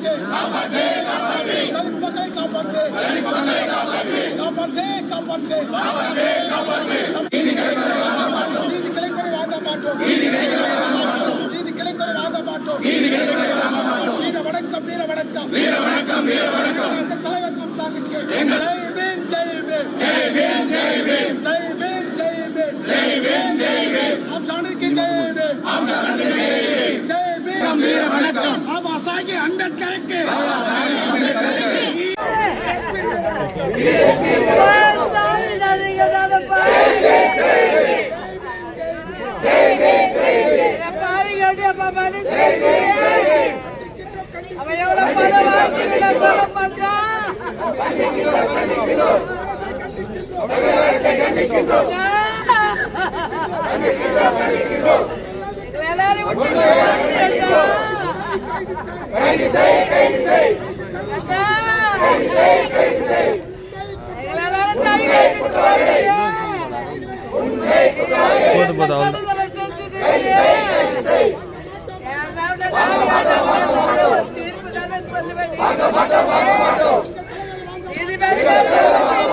కాపాడుచే కాపాడుచే కాపాడుచే కల్పకై కాపాడుచే కల్పకై కాపాడుచే కాపాడుచే కాపాడుచే కాపాడుచే కాపాడుచే ఇది కలకరి వాద మాటో ఇది కలకరి వాద మాటో ఇది కలకరి వాద మాటో ఇది కలకరి వాద మాటో ఇది కలకరి వాద మాటో వీర வணக்கம் வீர வணக்கம் வீர வணக்கம் வீர வணக்கம் தலைவர் நம் சாதிக்கு எங்களை அவன் எவ்வளவு பணம் வாங்கிக்கிட்ட பணம் பண்றான் எல்லாரும் పోదు పోదు అవును ఇది పెద్ద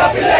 Villa, Villa.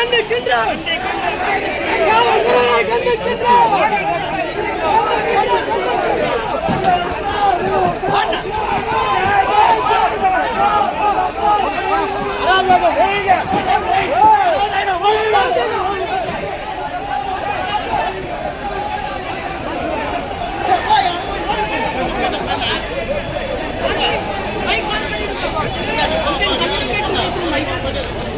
கண்டிக்கின்றோம் Thank you.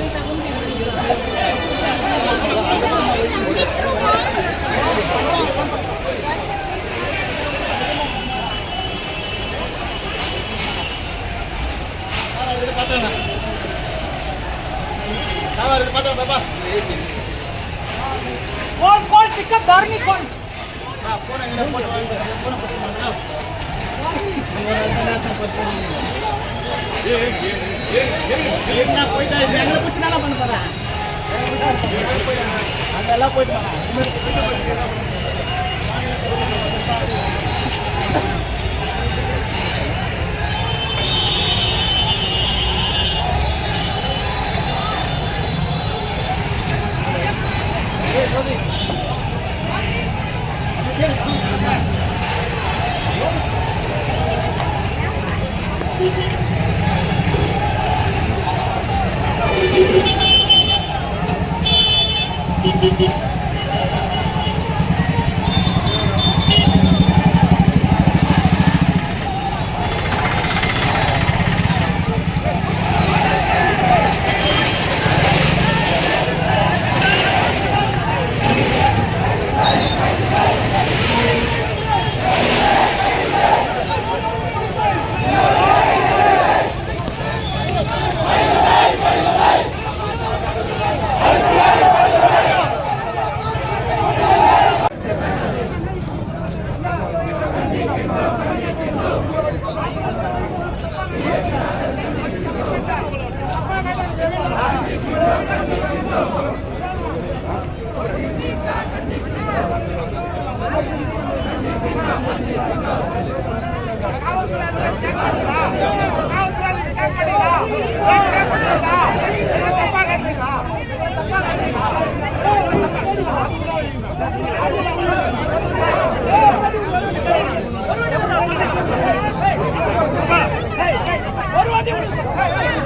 કોણ કોણ પિકઅપ ધારની કોણ હા કોણ એને કોણ કોણ કોણ કોણ કોણ કોણ அங்கெல்லாம் போயிட்டு Thank you.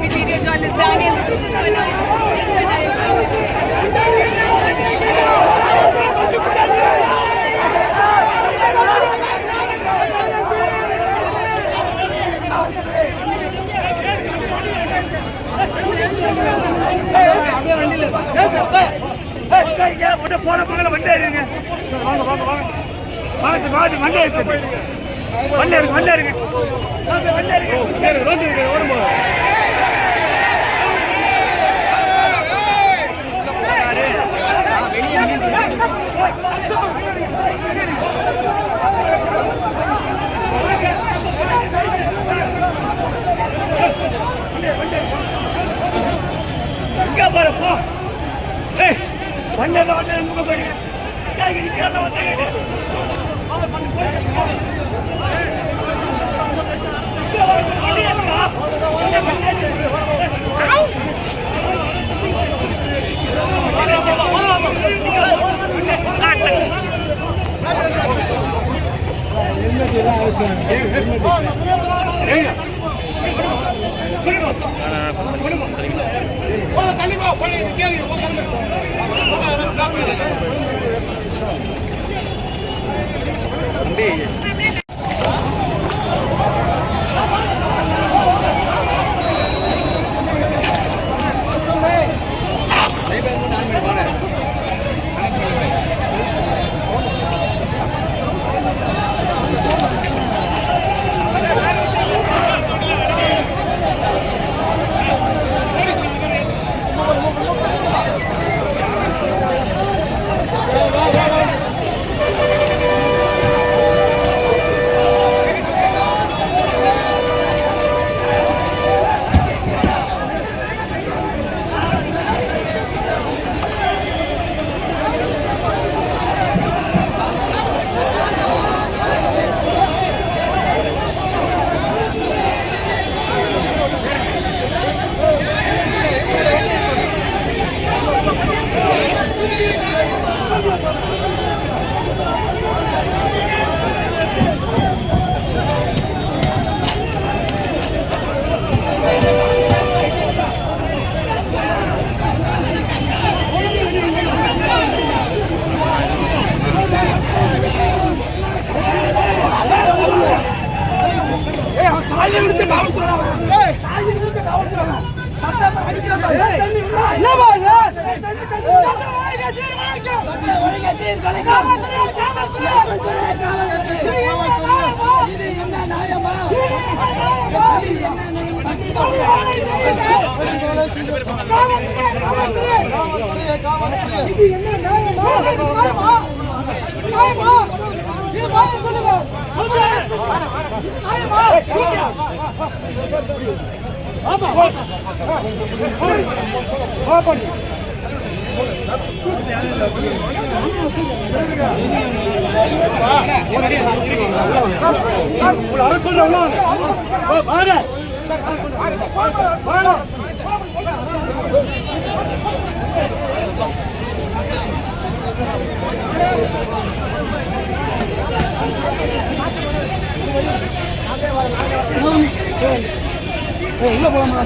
Material is Daniel. போன பக்கத்துல வண்டி ஏறிங்க வாங்க வாங்க வாங்க. வாங்க வாங்க வண்டி இருக்கு வண்டி இருக்கு வண்டி இருக்கு வண்டி இருக்கு ரோட்டு இருக்கு ஓடும்போது வண்டி தம்பி. வண்டி எங்க உள்ள போலாமா